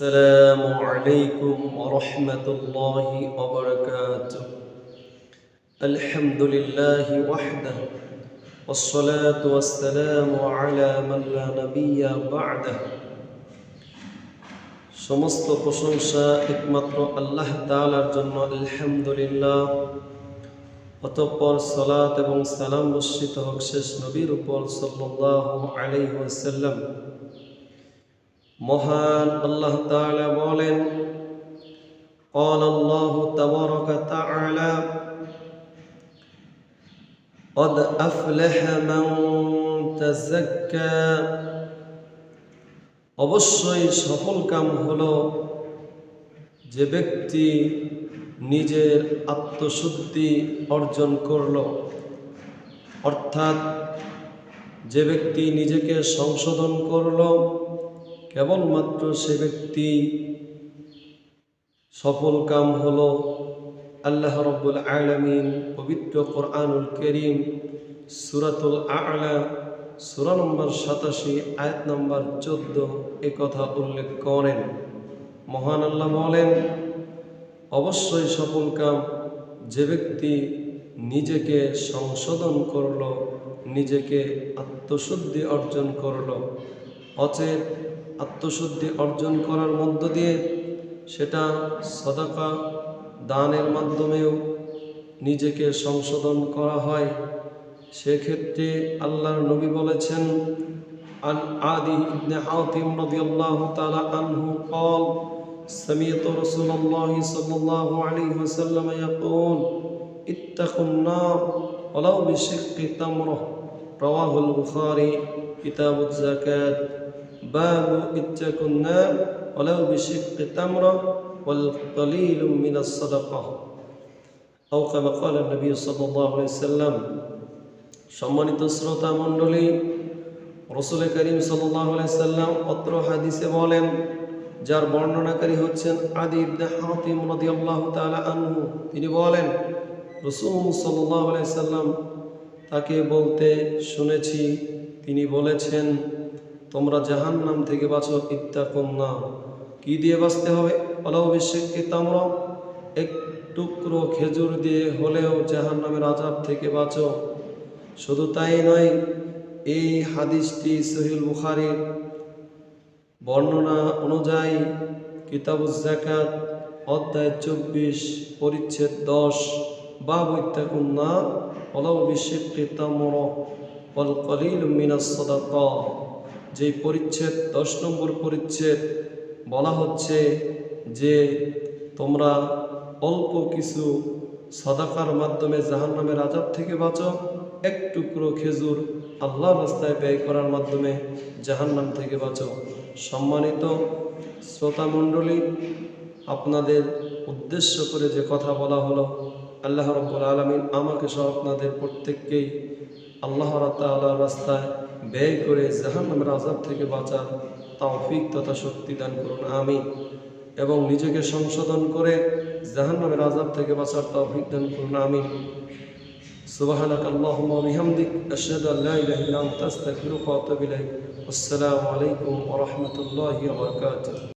السلام عليكم ورحمة الله وبركاته الحمد لله وحده والصلاة والسلام على من لا نبي بعده সমস্ত প্রশংসা একমাত্র আল্লাহ তাআলার জন্য আলহামদুলিল্লাহ অতঃপর সালাত এবং সালাম বর্ষিত হোক শেষ নবীর উপর সাল্লাল্লাহু আলাইহি ওয়াসাল্লাম মহান আল্লাহ তাআলা বলেন قال الله تبارك وتعالى قد أفلح من تزكى অবশ্যই সফল কাম হলো যে ব্যক্তি নিজের আত্মশুদ্ধি অর্জন করল অর্থাৎ যে ব্যক্তি নিজেকে সংশোধন করল কেবলমাত্র সে ব্যক্তি সফল কাম হলো আল্লাহ রব্বুল আলমিন পবিত্র কোরআনুল করিম সুরাতুল আলা, সুরা নম্বর সাতাশি, আয়াত নম্বর চোদ্দ এ কথা উল্লেখ করেন। মহান আল্লাহ বলেন, অবশ্যই সফল কাম যে ব্যক্তি নিজেকে সংশোধন করল, নিজেকে আত্মশুদ্ধি অর্জন করল, অচেত আত্মশুদ্ধি অর্জন করার মধ্য দিয়ে সেটা সদাকা দানের মাধ্যমেও নিজেকে সংশোধন করা হয় সেক্ষেত্রে আল্লাহর নবী বলেছেন عن عادي بن حاتم رضي الله تعالى عنه قال سمعت رسول الله صلى الله عليه وسلم يقول اتقوا النار ولو بشق تمره رواه البخاري كتاب الزكاة বাবু ইত্যাকুন্না ওলাউ বিশিক্কি তামরা ওয়াল কলিলুম মিনাস সাদাকাহ আও কামা ক্বালা সাল্লাম সম্মানিত শ্রোতা মণ্ডলী, রসুল করিম সাল্লাম অত্র হাদিসে বলেন, যার বর্ণনাকারী হচ্ছেন আদি ইবনে হাতিম আনহু। তিনি বলেন, রসুল সাল্লাল্লাহু আলাইহি সাল্লাম তাকে বলতে শুনেছি। তিনি বলেছেন তোমরা জাহান্নাম থেকে বাঁচো ইত্তাকুন না কি দিয়ে বাঁচতে হবে? অলাউ বিশ্বকে তোমরা। এক টুকরো খেজুর দিয়ে হলেও জাহান্নামের আজাব থেকে বাঁচো। শুধু তাই নয়, এই হাদিসটি সহিল বুখারির বর্ণনা অনুযায়ী কিতাবুজ জাকাত অধ্যায় চব্বিশ, পরিচ্ছেদ দশ বা বৈত্যাকুন্না অলাউ বিশেষটি তামর। অল কলিল মিনাস সদাকা। যেই পরিচ্ছেদ, দশ নম্বর পরিচ্ছেদ বলা হচ্ছে যে তোমরা অল্প কিছু সদাকার মাধ্যমে জাহান্নামের আজাব থেকে বাঁচো। এক টুকরো খেজুর আল্লাহ রাস্তায় ব্যয় করার মাধ্যমে জাহান্নাম থেকে বাঁচো। সম্মানিত শ্রোতা মণ্ডলী, আপনাদের উদ্দেশ্য করে যে কথা বলা হলো, আল্লাহ রব্বুল আলমিন আমাকে সহ আপনাদের প্রত্যেককেই আল্লাহ তাল্লাহ রাস্তায় ব্যয় করে জাহান্নামের আজাব থেকে বাঁচার তাওফিক তথা শক্তি দান করুন আমি এবং নিজেকে সংশোধন করে জাহান্নামের আজাব থেকে বাঁচার তাওফিক দান করুন আমি সুবাহানাক আসসালামু আলাইকুম ওরহমতুল্লাহ